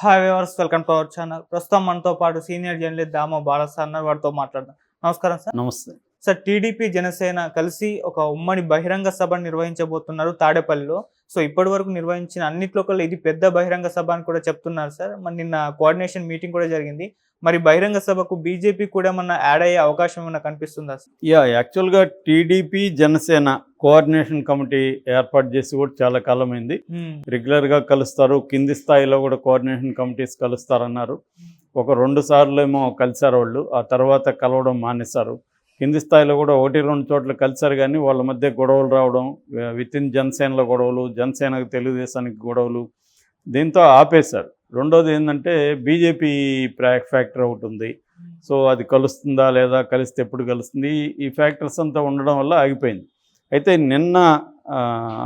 Hi viewers welcome to our channel ప్రస్తుతం మనతో పాటు సీనియర్ జర్నలిస్ట్ దామో బాలసార్ అన్న వారితో మాట్లాడదాం. నమస్కారం సార్. నమస్తే. సార్ టీడీపీ జనసేన కలిసి ఒక ఉమ్మడి బహిరంగ సభ నిర్వహించబోతున్నారు తాడేపల్లిలో. సో ఇప్పటి వరకు నిర్వహించిన అన్నిట్లో ఇది పెద్ద బహిరంగ సభ అని కూడా చెప్తున్నారు సార్. మరి నిన్న కోఆర్డినేషన్ మీటింగ్ కూడా జరిగింది. మరి బహిరంగ సభకు బీజేపీ కూడా ఏమన్నా యాడ్ అయ్యే అవకాశం ఏమన్నా కనిపిస్తుందా? యా యాక్చువల్గా టీడీపీ జనసేన కోఆర్డినేషన్ కమిటీ ఏర్పాటు చేసి కూడా చాలా కాలమైంది. రెగ్యులర్గా కలుస్తారు కింది స్థాయిలో కూడా కోఆర్డినేషన్ కమిటీస్ కలుస్తారన్నారు. ఒక రెండు సార్లు ఏమో కలిశారు వాళ్ళు ఆ తర్వాత కలవడం మానేశారు. కింది స్థాయిలో కూడా ఒకటి రెండు చోట్ల కలిశారు కానీ వాళ్ళ మధ్య గొడవలు రావడం విత్ ఇన్ జనసేనలో గొడవలు జనసేనకు తెలుగుదేశానికి గొడవలు దీంతో ఆపేశారు. రెండోది ఏంటంటే బీజేపీ ఫ్యాక్టర్ ఒకటి ఉంది. సో అది కలుస్తుందా లేదా కలిస్తే ఎప్పుడు కలుస్తుంది? ఈ- ఫ్యాక్టర్స్ అంతా ఉండడం వల్ల ఆగిపోయింది. అయితే నిన్న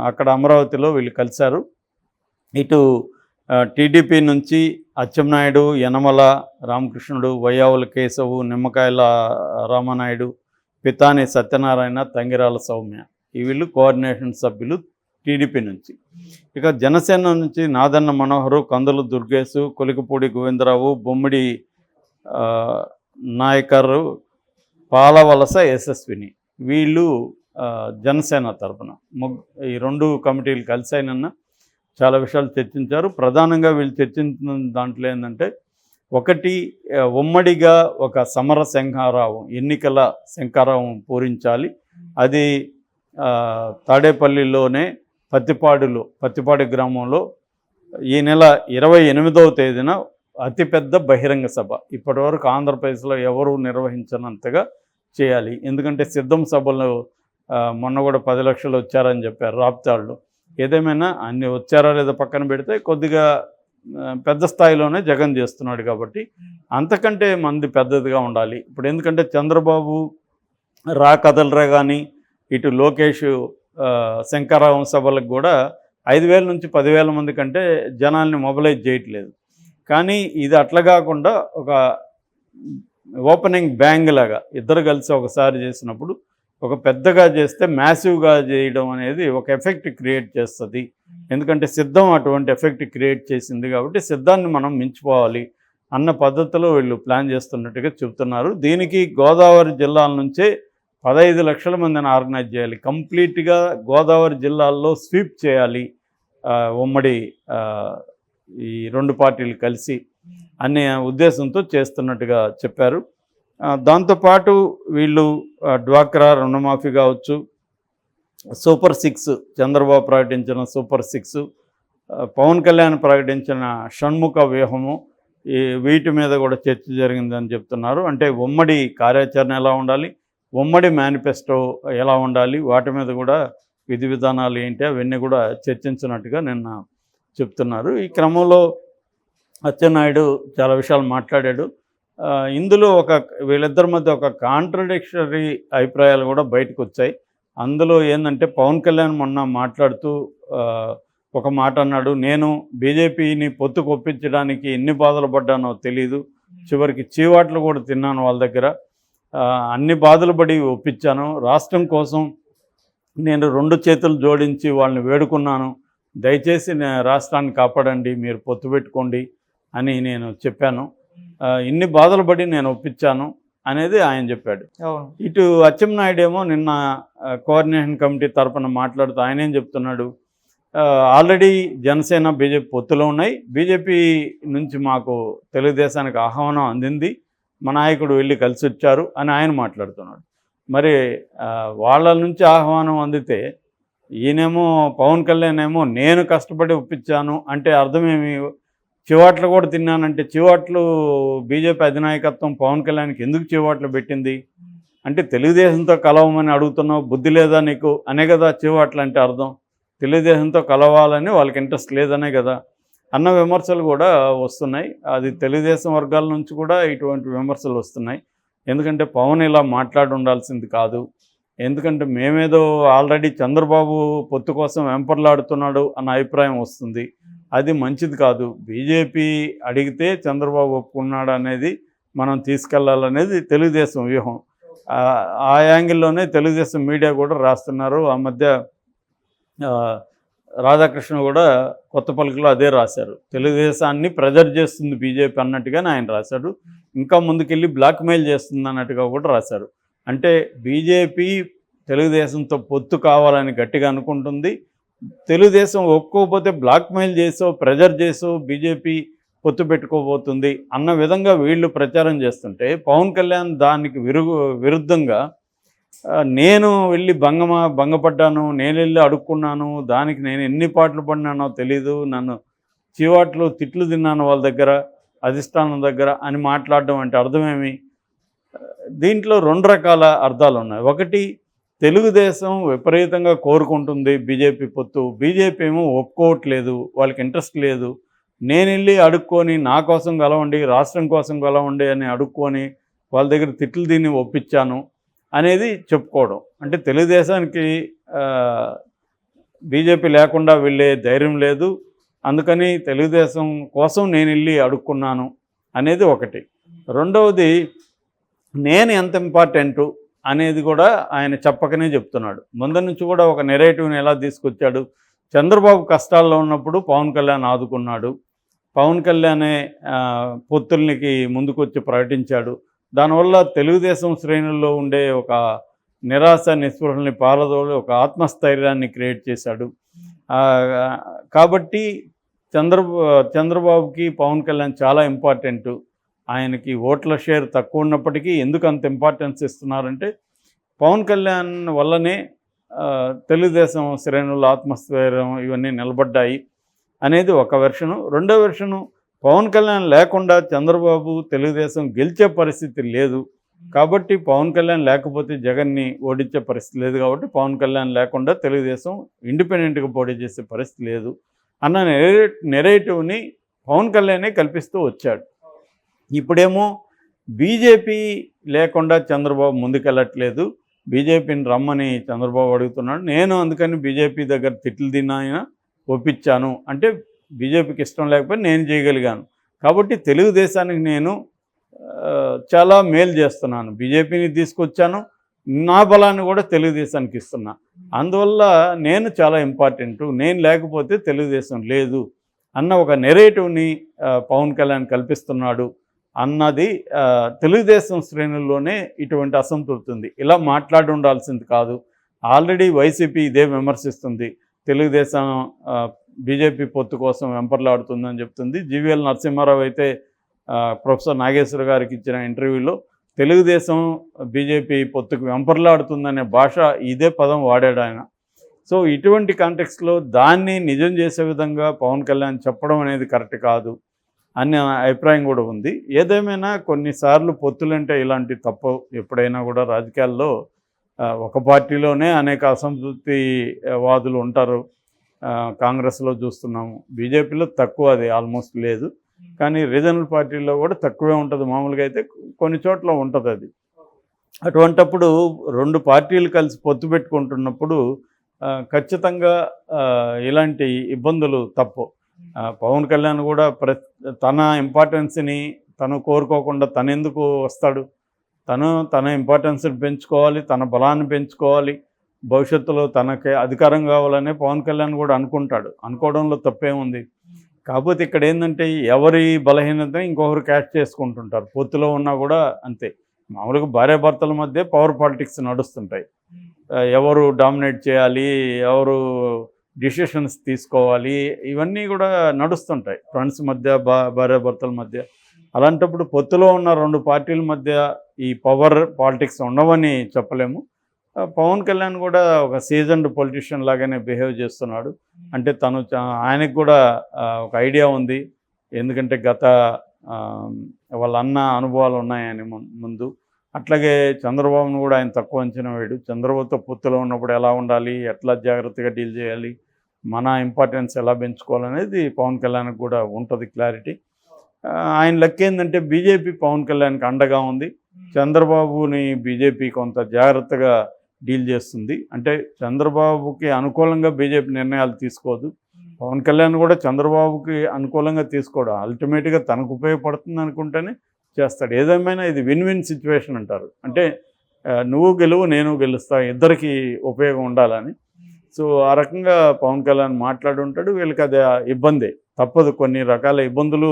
అక్కడ అమరావతిలో వీళ్ళు కలిశారు. ఇటు టీడీపీ నుంచి అచ్చెన్నాయుడు యనమల రామకృష్ణుడు వయ్యావుల కేశవు నిమ్మకాయల రామనాయుడు పితాని సత్యనారాయణ తంగిరాల సౌమ్య. ఈ వీళ్ళు కోఆర్డినేషన్ సభ్యులు టీడీపీ నుంచి. ఇక జనసేన నుంచి నాదన్న మనోహరు కందులు దుర్గేశు కొలికపూడి గోవిందరావు బొమ్మిడి నాయకరు పాలవలస యశస్విని. వీళ్ళు జనసేన తరపున. ముగ్ ఈ రెండు కమిటీలు కలిసాయినన్న చాలా విషయాలు చర్చించారు. ప్రధానంగా వీళ్ళు చర్చించిన దాంట్లో ఏంటంటే ఒకటి ఉమ్మడిగా ఒక సమర శంఖారావం ఎన్నికల శంఖారావం పూరించాలి. అది తాడేపల్లిలోనే పత్తిపాడులో పత్తిపాడు గ్రామంలో ఈ నెల ఇరవై ఎనిమిదవ తేదీన అతిపెద్ద బహిరంగ సభ. ఇప్పటివరకు ఆంధ్రప్రదేశ్లో ఎవరు నిర్వహించనంతగా చేయాలి. ఎందుకంటే సిద్ధం సభలో మొన్న కూడా పది లక్షలు వచ్చారని చెప్పారు రాప్తాళ్ళు ఏదేమైనా అన్ని వచ్చారా లేదా పక్కన పెడితే కొద్దిగా పెద్ద స్థాయిలోనే జగన్ చేస్తున్నాడు కాబట్టి అంతకంటే మంది పెద్దదిగా ఉండాలి. ఇప్పుడు ఎందుకంటే చంద్రబాబు రా కదలరా కానీ ఇటు లోకేష్ శంకరావం సభలకు కూడా ఐదు వేల నుంచి పదివేల మంది కంటే జనాల్ని మొబిలైజ్ చేయట్లేదు. కానీ ఇది అట్లా కాకుండా ఒక ఓపెనింగ్ బ్యాంగ్ లాగా ఇద్దరు కలిసి ఒకసారి చేసినప్పుడు ఒక పెద్దగా చేస్తే మ్యాసివ్గా చేయడం అనేది ఒక ఎఫెక్ట్ క్రియేట్ చేస్తుంది. ఎందుకంటే సిద్ధం అటువంటి ఎఫెక్ట్ క్రియేట్ చేసింది కాబట్టి సిద్ధాన్ని మనం మించిపోవాలి అన్న పద్ధతిలో వీళ్ళు ప్లాన్ చేస్తున్నట్టుగా చెబుతున్నారు దీనికి గోదావరి జిల్లాల నుంచే పదహైదు లక్షల మందిని ఆర్గనైజ్ చేయాలి. కంప్లీట్గా గోదావరి జిల్లాల్లో స్వీప్ చేయాలి. ఉమ్మడి ఈ రెండు పార్టీలు కలిసి అనే ఉద్దేశంతో చేస్తున్నట్టుగా చెప్పారు. దాంతోపాటు వీళ్ళు డ్వాక్రా రుణమాఫీ కావచ్చు సూపర్ సిక్స్ చంద్రబాబు ప్రకటించిన సూపర్ సిక్స్ పవన్ కళ్యాణ్ ప్రకటించిన షణ్ముఖ వ్యూహము ఈ వీటి మీద కూడా చర్చ జరిగిందని చెప్తున్నారు. అంటే ఉమ్మడి కార్యాచరణ ఎలా ఉండాలి? ఉమ్మడి మేనిఫెస్టో ఎలా ఉండాలి వాటి మీద కూడా విధి విధానాలు ఏంటి అవన్నీ కూడా చర్చించినట్టుగా నిన్న చెప్తున్నారు. ఈ క్రమంలో అచ్చెన్నాయుడు చాలా విషయాలు మాట్లాడాడు. ఇందులో ఒక వీళ్ళిద్దరి మధ్య ఒక కాంట్రడిక్షరీ అభిప్రాయాలు కూడా బయటకు వచ్చాయి. అందులో ఏంటంటే పవన్ కళ్యాణ్ మొన్న మాట్లాడుతూ ఒక మాట అన్నాడు నేను బీజేపీని పొత్తుకు ఒప్పించడానికి ఎన్ని బాధలు పడ్డానో తెలీదు. చివరికి చీవాట్లు కూడా తిన్నాను వాళ్ళ దగ్గర. అన్ని బాధలు పడి ఒప్పించాను. రాష్ట్రం కోసం నేను రెండు చేతులు జోడించి వాళ్ళని వేడుకున్నాను. దయచేసి రాష్ట్రాన్ని కాపాడండి మీరు పొత్తు పెట్టుకోండి అని నేను చెప్పాను. ఇన్ని బాధలు పడి నేను ఒప్పించాను అనేది ఆయన చెప్పాడు. ఇటు అచ్చెన్నాయుడు ఏమో నిన్న కోఆర్డినేషన్ కమిటీ తరపున మాట్లాడుతూ ఆయన ఏం చెప్తున్నాడు? ఆల్రెడీ జనసేన బీజేపీ పొత్తులో ఉన్నాయి. బీజేపీ నుంచి మాకు తెలుగుదేశానికి ఆహ్వానం అందింది. మా నాయకుడు వెళ్ళి కలిసి వచ్చారు అని ఆయన మాట్లాడుతున్నాడు. మరి వాళ్ళ నుంచి ఆహ్వానం అందితే ఈయనేమో పవన్ కళ్యాణ్ ఏమో నేను కష్టపడి ఒప్పించాను అంటే అర్థమేమి చివాట్లు కూడా తిన్నానంటే చివాట్లు బీజేపీ అధినాయకత్వం పవన్ కళ్యాణ్కి ఎందుకు చివాట్లు పెట్టింది? అంటే తెలుగుదేశంతో కలవమని అడుగుతున్నావు బుద్ధి లేదా నీకు? అనే కదా చివాట్లు అంటే అర్థం. తెలుగుదేశంతో కలవాలని వాళ్ళకి ఇంట్రెస్ట్ లేదనే కదా. అన్న విమర్శలు కూడా వస్తున్నాయి. అది తెలుగుదేశం వర్గాల నుంచి కూడా ఇటువంటి విమర్శలు వస్తున్నాయి. ఎందుకంటే పవన్ ఇలా మాట్లాడి ఉండాల్సింది కాదు. ఎందుకంటే మేమేదో ఆల్రెడీ చంద్రబాబు పొత్తు కోసం వెంపర్లాడుతున్నాడు అన్న అభిప్రాయం వస్తుంది. అది మంచిది కాదు. బీజేపీ అడిగితే చంద్రబాబు ఒప్పుకున్నాడు అనేది మనం తీసుకెళ్ళాలనేది తెలుగుదేశం వ్యూహం. ఆ- యాంగిల్లోనే తెలుగుదేశం మీడియా కూడా రాస్తున్నారు. ఆ మధ్య రాధాకృష్ణ కూడా కొత్త పలుకులో అదే రాశారు. తెలుగుదేశాన్ని ప్రెజర్ చేస్తుంది బీజేపీ అన్నట్టుగానే ఆయన రాశాడు. ఇంకా ముందుకెళ్ళి బ్లాక్మెయిల్ చేస్తుంది అన్నట్టుగా కూడా రాశారు. అంటే బీజేపీ తెలుగుదేశంతో పొత్తు కావాలని గట్టిగా అనుకుంటుంది. తెలుగుదేశం ఒప్పుకోకపోతే బ్లాక్మెయిల్ చేసో ప్రెజర్ చేసో బీజేపీ పొత్తు పెట్టుకోబోతుంది అన్న విధంగా వీళ్ళు ప్రచారం చేస్తుంటే పవన్ కళ్యాణ్ దానికి విరుగు విరుద్ధంగా నేను వెళ్ళి భంగమా భంగపడ్డాను నేను వెళ్ళి అడుక్కున్నాను దానికి నేను ఎన్ని పాటలు పడినానో తెలీదు నన్ను చివాట్లు తిట్లు తిన్నాను వాళ్ళ దగ్గర అధిష్టానం దగ్గర అని మాట్లాడడం అంటే అర్థమేమి? దీంట్లో రెండు రకాల అర్థాలు ఉన్నాయి. ఒకటి తెలుగుదేశం విపరీతంగా కోరుకుంటుంది బీజేపీ పొత్తు. బీజేపీ ఏమో ఒప్పుకోవట్లేదు వాళ్ళకి ఇంట్రెస్ట్ లేదు. నేను వెళ్ళి అడుక్కొని నా కోసం కలవండి రాష్ట్రం కోసం కలవండి అని అడుక్కొని వాళ్ళ దగ్గర తిట్లు దీన్ని ఒప్పించాను. అనేది చెప్పుకోవడం. అంటే తెలుగుదేశానికి బీజేపీ లేకుండా వెళ్ళే ధైర్యం లేదు. అందుకని తెలుగుదేశం కోసం నేను వెళ్ళి అడుక్కున్నాను అనేది ఒకటి. రెండవది నేను ఎంత ఇంపార్టెంటు అనేది కూడా ఆయన చెప్పకనే చెప్తున్నాడు. ముందు నుంచి కూడా ఒక నెరేటివ్ని ఎలా తీసుకొచ్చాడు? చంద్రబాబు కష్టాల్లో ఉన్నప్పుడు పవన్ కళ్యాణ్ ఆదుకున్నాడు. పవన్ కళ్యాణే పొత్తుల్నికి ముందుకొచ్చి ప్రకటించాడు. దానివల్ల తెలుగుదేశం శ్రేణుల్లో ఉండే ఒక నిరాశ నిస్పృహల్ని పారదోలి ఒక ఆత్మస్థైర్యాన్ని క్రియేట్ చేశాడు. కాబట్టి చంద్ర చంద్రబాబుకి పవన్ కళ్యాణ్ చాలా ఇంపార్టెంట్. ఆయనకి ఓట్ల షేర్ తక్కువ ఉన్నప్పటికీ ఎందుకు అంత ఇంపార్టెన్స్ ఇస్తున్నారంటే పవన్ కళ్యాణ్ వల్లనే తెలుగుదేశం శ్రేణులు ఆత్మస్థైర్యం ఇవన్నీ నిలబడ్డాయి అనేది ఒక వెర్షను. రెండో వెర్షను పవన్ కళ్యాణ్ లేకుండా చంద్రబాబు తెలుగుదేశం గెలిచే పరిస్థితి లేదు. కాబట్టి పవన్ కళ్యాణ్ లేకపోతే జగన్ని ఓడించే పరిస్థితి లేదు కాబట్టి పవన్ కళ్యాణ్ లేకుండా తెలుగుదేశం ఇండిపెండెంట్గా పోటీ చేసే పరిస్థితి లేదు అన్న నెరేటివ్ని పవన్ కళ్యాణే కల్పిస్తూ వచ్చాడు. ఇప్పుడేమో బీజేపీ లేకుండా చంద్రబాబు ముందుకెళ్ళట్లేదు. బీజేపీని రమ్మని చంద్రబాబు అడుగుతున్నాడు. నేను అందుకని బీజేపీ దగ్గర తిట్లు తిన్నాయన ఒప్పించాను. అంటే బీజేపీకి ఇష్టం లేకపోతే నేను చేయగలిగాను. కాబట్టి తెలుగుదేశానికి నేను చాలా మేలు చేస్తున్నాను. బీజేపీని తీసుకొచ్చాను. నా బలాన్ని కూడా తెలుగుదేశానికి ఇస్తున్నా. అందువల్ల నేను చాలా ఇంపార్టెంట్ నేను లేకపోతే తెలుగుదేశం లేదు అన్న ఒక నెరేటివ్ని పవన్ కళ్యాణ్ కల్పిస్తున్నాడు అన్నది తెలుగుదేశం శ్రేణుల్లోనే ఇటువంటి అసంతృప్తి ఉంది. ఇలా మాట్లాడి ఉండాల్సింది కాదు. ఆల్రెడీ వైసీపీ ఇదే విమర్శిస్తుంది. తెలుగుదేశం బీజేపీ పొత్తు కోసం వెంపర్లాడుతుందని చెప్తుంది. జీవీఎల్ నరసింహారావు అయితే ప్రొఫెసర్ నాగేశ్వర గారికి ఇచ్చిన ఇంటర్వ్యూలో తెలుగుదేశం బీజేపీ పొత్తుకు వెంపర్లాడుతుందనే భాష ఇదే పదం వాడాడు ఆయన. సో ఇటువంటి కాంటెక్స్లో దాన్ని నిజం చేసే విధంగా పవన్ కళ్యాణ్ చెప్పడం అనేది కరెక్ట్ కాదు అనే అభిప్రాయం కూడా ఉంది. ఏదేమైనా కొన్నిసార్లు పొత్తులంటే ఇలాంటి తప్పు ఎప్పుడైనా కూడా రాజకీయాల్లో ఒక పార్టీలోనే అనేక అసంతృప్తి వాదులు ఉంటారు. కాంగ్రెస్లో చూస్తున్నాము. బీజేపీలో తక్కువ అది ఆల్మోస్ట్ లేదు. కానీ రీజనల్ పార్టీల్లో కూడా తక్కువే ఉంటుంది. మామూలుగా అయితే కొన్ని చోట్ల ఉంటుంది అది. అటువంటప్పుడు రెండు పార్టీలు కలిసి పొత్తు పెట్టుకుంటున్నప్పుడు ఖచ్చితంగా ఇలాంటి ఇబ్బందులు తప్పు. పవన్ కళ్యాణ్ కూడా ప్ర తన ఇంపార్టెన్స్ని తను కోరుకోకుండా తను ఎందుకు వస్తాడు? తను తన ఇంపార్టెన్స్ని పెంచుకోవాలి తన బలాన్ని పెంచుకోవాలి. భవిష్యత్తులో తనకి అధికారం కావాలనే పవన్ కళ్యాణ్ కూడా అనుకుంటాడు. అనుకోవడంలో తప్పేముంది? కాకపోతే ఇక్కడ ఏంటంటే ఎవరి బలహీనత ఇంకొకరు క్యాచ్ చేసుకుంటుంటారు. పొత్తులో ఉన్నా కూడా అంతే. మామూలుగా భార్యాభర్తల మధ్య పవర్ పాలిటిక్స్ నడుస్తుంటాయి. ఎవరు డామినేట్ చేయాలి ఎవరు డిసిషన్స్ తీసుకోవాలి ఇవన్నీ కూడా నడుస్తుంటాయి. ఫ్రెండ్స్ మధ్య భా భార్యాభర్తల మధ్య. అలాంటప్పుడు పొత్తులో ఉన్న రెండు పార్టీల మధ్య ఈ పవర్ పాలిటిక్స్ ఉండవని చెప్పలేము. పవన్ కళ్యాణ్ కూడా ఒక సీజన్డ్ పొలిటీషియన్ లాగానే బిహేవ్ చేస్తున్నాడు. అంటే తను చా- ఆయనకు కూడా ఒక ఐడియా ఉంది. ఎందుకంటే గత వాళ్ళ అన్న అనుభవాలు ఉన్నాయని ముందు. అట్లాగే చంద్రబాబును కూడా ఆయన తక్కువ అంచనా వేయడు. చంద్రబాబుతో పొత్తులో ఉన్నప్పుడు ఎలా ఉండాలి ఎట్లా జాగ్రత్తగా డీల్ చేయాలి మన ఇంపార్టెన్స్ ఎలా పెంచుకోవాలనేది పవన్ కళ్యాణ్కి కూడా ఉంటుంది క్లారిటీ. ఆయన లెక్క ఏంటంటే బీజేపీ పవన్ కళ్యాణ్కి అండగా ఉంది. చంద్రబాబుని బీజేపీ కొంత జాగ్రత్తగా డీల్ చేస్తుంది. అంటే చంద్రబాబుకి అనుకూలంగా బీజేపీ నిర్ణయాలు తీసుకోదు. పవన్ కళ్యాణ్ కూడా చంద్రబాబుకి అనుకూలంగా తీసుకోడు. అల్టిమేట్గా తనకు ఉపయోగపడుతుంది అనుకుంటేనే చేస్తాడు. ఏదేమైనా ఇది విన్ విన్ సిచ్యువేషన్ అంటారు. అంటే నువ్వు గెలువు నేను గెలుస్తా ఇద్దరికి ఉపయోగం ఉండాలని. సో ఆ రకంగా పవన్ కళ్యాణ్ మాట్లాడి ఉంటాడు. వీళ్ళకి అది ఇబ్బంది. తప్పదు. కొన్ని రకాల ఇబ్బందులు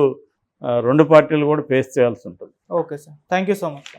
రెండు పార్టీలు కూడా ఫేస్ చేయాల్సి ఉంటుంది. Okay sir. Thank you so much